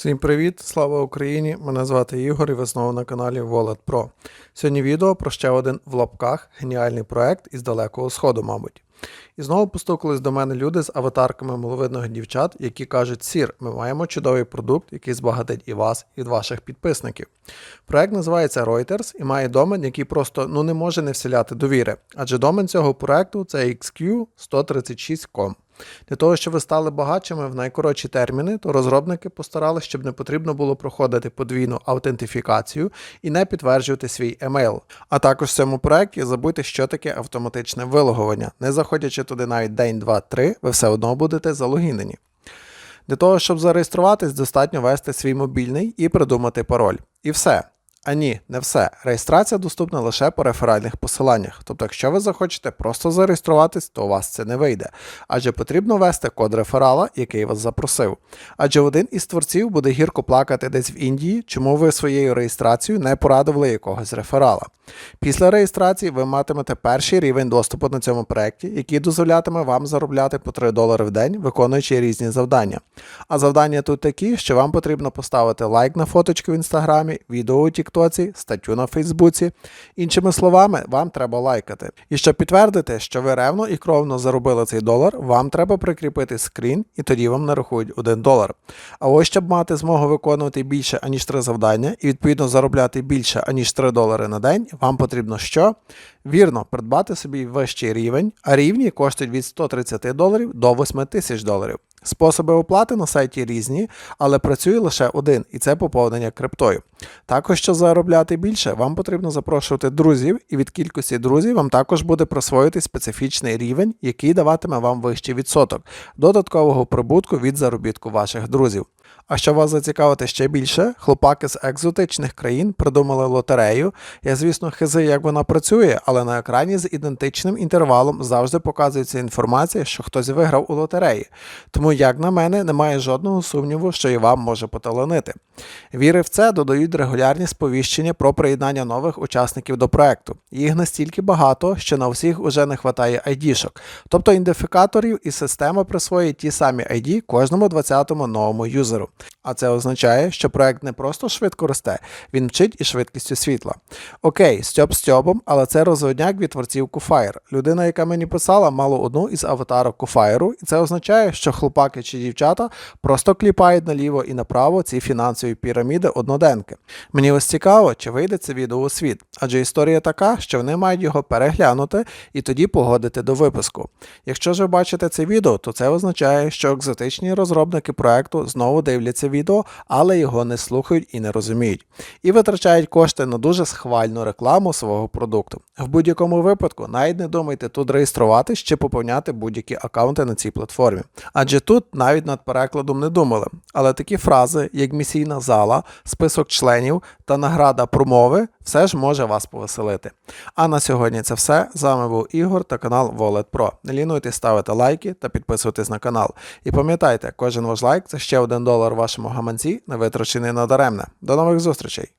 Всім привіт, слава Україні! Мене звати Ігор і ви знову на каналі Wallet Pro. Сьогодні відео про ще один в лапках геніальний проект із далекого сходу, мабуть. І знову постукались до мене люди з аватарками маловидних дівчат, які кажуть: Сір, ми маємо чудовий продукт, який збагатить і вас, і ваших підписників. Проект називається Reuters і має домен, який просто ну не може не вселяти довіри, адже домен цього проекту це XQ136.com. Для того, щоб ви стали багатшими в найкоротші терміни, то розробники постаралися, щоб не потрібно було проходити подвійну аутентифікацію і не підтверджувати свій емейл. А також в цьому проекті забудьте, що таке автоматичне вилогування. Не заходячи туди навіть день, два, три, ви все одно будете залогінені. Для того, щоб зареєструватись, достатньо ввести свій мобільний і придумати пароль. І все. А ні, не все. Реєстрація доступна лише по реферальних посиланнях. Тобто, якщо ви захочете просто зареєструватись, то у вас це не вийде. Адже потрібно ввести код реферала, який вас запросив. Адже один із творців буде гірко плакати десь в Індії, чому ви своєю реєстрацією не порадували якогось реферала. Після реєстрації ви матимете перший рівень доступу на цьому проєкті, який дозволятиме вам заробляти по 3 долари в день, виконуючи різні завдання. А завдання тут такі, що вам потрібно поставити лайк на фоточку в інстаграмі, відео у Тіктоці, статтю на Фейсбуці. Іншими словами, вам треба лайкати. І щоб підтвердити, що ви ревно і кровно заробили цей долар, вам треба прикріпити скрін, і тоді вам нарахують 1 долар. А ось щоб мати змогу виконувати більше аніж 3 завдання і відповідно заробляти більше аніж 3 долари на день, вам потрібно що? Вірно, придбати собі вищий рівень, а рівні коштують від 130 доларів до 8 тисяч доларів. Способи оплати на сайті різні, але працює лише один, і це поповнення криптою. Також, щоб заробляти більше, вам потрібно запрошувати друзів, і від кількості друзів вам також буде присвоїти специфічний рівень, який даватиме вам вищий відсоток додаткового прибутку від заробітку ваших друзів. А щоб вас зацікавити ще більше, хлопаки з екзотичних країн придумали лотерею. Я, звісно, хизи, як вона працює, але на екрані з ідентичним інтервалом завжди показується інформація, що хтось виграв у лотереї. Тому, як на мене, немає жодного сумніву, що і вам може поталанити. Віри в це додають регулярні сповіщення про приєднання нових учасників до проекту. Їх настільки багато, що на всіх уже не вистачає айдішок, тобто ідентифікаторів і система присвоює ті самі ID кожному 20-му новому юзеру. А це означає, що проект не просто швидко росте, він мчить і швидкістю світла. Окей, стьоп стьобом, але це розводняк від творців Куфаєр. Людина, яка мені писала, мала одну із аватарок Куфаєру, і це означає, що хлопаки чи дівчата просто кліпають наліво і направо ці фінансові піраміди одноденки. Мені ось цікаво, чи вийде це відео у світ, адже історія така, що вони мають його переглянути і тоді погодити до випуску. Якщо ж ви бачите це відео, то це означає, що екзотичні розробники проекту знову дивляться відео, але його не слухають і не розуміють. І витрачають кошти на дуже схвальну рекламу свого продукту. В будь-якому випадку навіть не думайте тут реєструватись чи поповняти будь-які аккаунти на цій платформі. Адже тут навіть над перекладом не думали. Але такі фрази, як місійна зала, список членів та награда промови, все ж може вас повеселити. А на сьогодні це все. З вами був Ігор та канал Wallet Pro. Не лінуйтесь ставити лайки та підписуватись на канал. І пам'ятайте, кожен ваш лайк це ще один долар вашому гаманці, не витрачений надаремне. До нових зустрічей!